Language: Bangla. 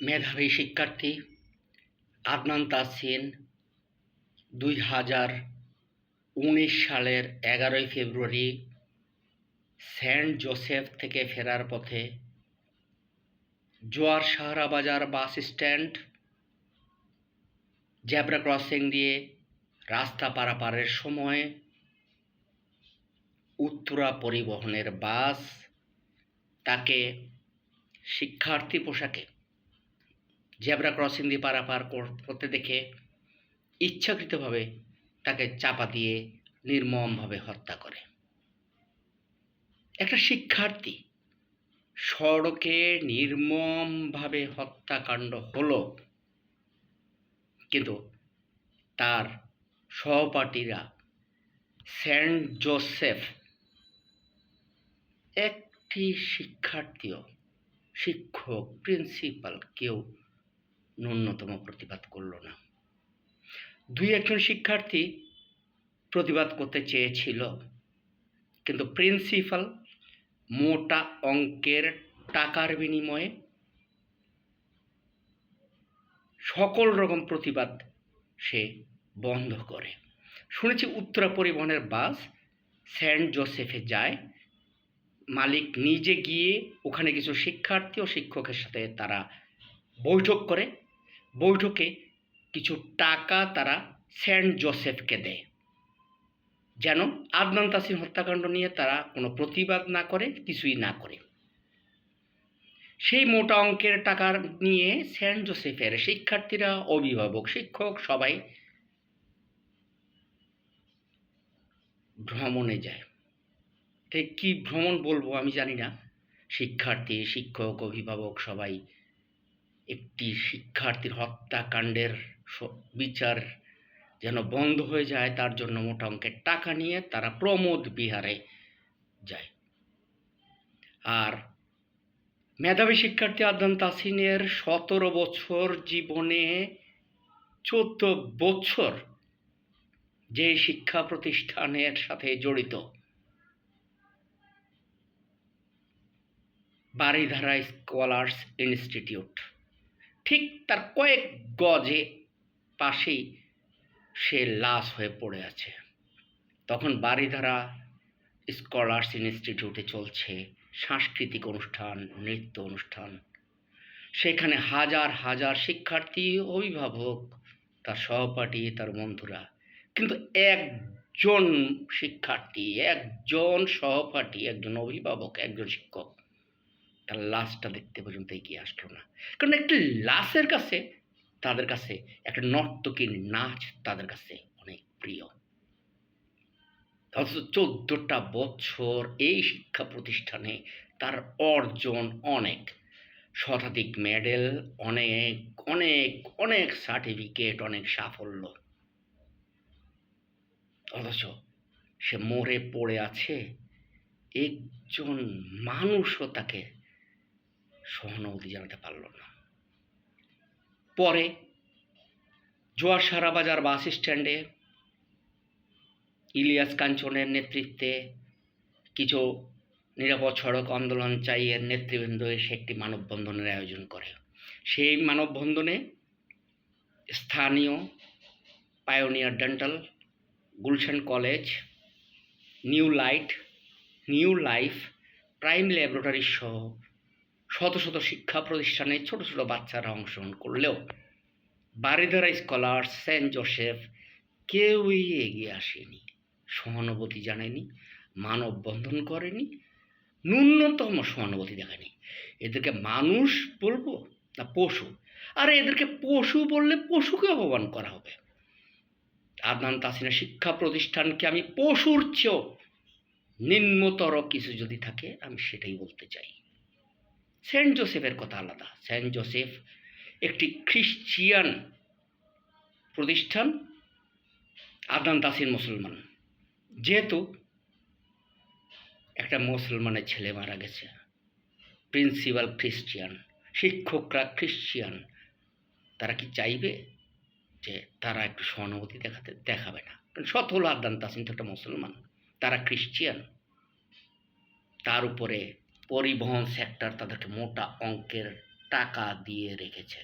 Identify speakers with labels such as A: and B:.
A: মেধাবী শিক্ষার্থী আদনান তাসিন দুই হাজার উনিশ সালের এগারোই ফেব্রুয়ারি সেন্ট জোসেফ থেকে ফেরার পথে জোয়ার সাহারা বাজার বাস স্ট্যান্ড, জেব্রা ক্রসিং দিয়ে রাস্তা পারাপারের সময়, উত্তরা পরিবহনের বাস, তাকে শিক্ষার্থী পোশাকে জেব্রা ক্রসিং দিয়ে পারাপার করতে দেখে ইচ্ছাকৃতভাবে তাকে চাপা দিয়ে নির্মমভাবে হত্যা করে। একটা শিক্ষার্থী সড়কে নির্মমভাবে হত্যাকাণ্ড হলো, কিন্তু তার সহপাঠীরা সেন্ট জোসেফ একটি শিক্ষার্থীও, শিক্ষক, প্রিন্সিপাল কেউ ন্যূনতম প্রতিবাদ করল না। দুই একজন শিক্ষার্থী প্রতিবাদ করতে চেয়েছিল, কিন্তু প্রিন্সিপাল মোটা অঙ্কের টাকার বিনিময়ে সকল রকম প্রতিবাদ সে বন্ধ করে। শুনেছি উত্তরা পরিবহনের বাস সেন্ট জোসেফে যায়। মালিক নিজে গিয়ে ওখানে কিছু শিক্ষার্থী ও শিক্ষকের সাথে তারা বৈঠক করে। বৈঠকে কিছু টাকা তারা সেন্ট জোসেফকে দেয়। যেন আদনান তাসির হত্যাকাণ্ড নিয়ে তারা কোনো প্রতিবাদ না করে, কিছুই না করে। সেই মোটা অঙ্কের টাকা নিয়ে সেন্ট জোসেফের শিক্ষার্থীরা, অভিভাবক, শিক্ষক সবাই ভ্রমণে যায়। ঠিক কী ভ্রমণ বলব আমি জানি না। শিক্ষার্থী, শিক্ষক, অভিভাবক সবাই একটি শিক্ষার্থীর হত্যাকাণ্ডের বিচার যেন বন্ধ হয়ে যায়, তার জন্য মোটা অঙ্কের টাকা নিয়ে তারা প্রমোদ বিহারে যায়। আর মেধাবী শিক্ষার্থী আদনান তাসিনের সতেরো বছর জীবনে চোদ্দ বছর যে শিক্ষা প্রতিষ্ঠানের সাথে জড়িত। Baridhara scholars institute. ঠিক তার কয়েক গজে পাশেই সে লাশ হয়ে পড়ে আছে। তখন বারিধারা স্কলার্স ইনস্টিটিউটে চলছে সাংস্কৃতিক অনুষ্ঠান, নৃত্য অনুষ্ঠান। সেখানে হাজার হাজার শিক্ষার্থী, অভিভাবক, তার সহপাঠী, তার বন্ধুরা। কিন্তু একজন শিক্ষার্থী, একজন সহপাঠী, একজন অভিভাবক, একজন শিক্ষক তার লাশটা দেখতে পর্যন্ত এগিয়ে আসলো না। কারণ একটি লাশের কাছে, তাদের কাছে একটা নর্তকীর নাচ তাদের কাছে অনেক প্রিয়। অথচ চোদ্দটা বছর এই শিক্ষা প্রতিষ্ঠানে তার অর্জন অনেক। শতাধিক মেডেল, অনেক অনেক অনেক সার্টিফিকেট, অনেক সাফল্য। অথচ সে মরে পড়ে আছে, একজন মানুষও তাকে সহানুভূতি জানাতে পারল না। পরে জোয়ার সারা বাজার বাস স্ট্যান্ডে ইলিয়াস কাঞ্চনের নেতৃত্বে কিছু নিরাপদ সড়ক আন্দোলন চাইয়ের নেতৃবৃন্দ এসে একটি মানববন্ধনের আয়োজন করে। সেই মানববন্ধনে স্থানীয় pioneer dental Gulshan college new light new life prime laboratory সহ শত শত শিক্ষা প্রতিষ্ঠানে ছোট ছোট বাচ্চারা অংশগ্রহণ করলেও বারিধারা স্কলার সেন্ট জোসেফ কেউই এগিয়ে আসেনি। সহানুভূতি জানায়নি মানববন্ধন করেনি, ন্যূনতম সহানুভূতি দেখায়নি। এদেরকে মানুষ বলব না পশু? আর এদেরকে পশু বললে পশুকে অপমান করা হবে। আদনান তাসিনের শিক্ষা প্রতিষ্ঠানকে আমি পশুর চেয়েও নিম্নতর কিছু যদি থাকে, আমি সেটাই বলতে চাই। সেন্ট জোসেফের কথা আলাদা। সেন্ট জোসেফ একটি খ্রিশ্চিয়ান প্রতিষ্ঠান আদান তাসির মুসলমান। যেহেতু একটা মুসলমানের ছেলে মারা গেছে, প্রিন্সিপাল খ্রিশ্চিয়ান, শিক্ষকরা খ্রিশ্চিয়ান, তারা কি চাইবে যে তারা একটু সহানুভূতি দেখাতে, দেখাবে না? কারণ শত হলো আদান তাসিন তো একটা মুসলমান, তারা খ্রিশ্চিয়ান। তার উপরে পরিবহন সেক্টর তাদেরকে মোটা অঙ্কের টাকা দিয়ে রেখেছে।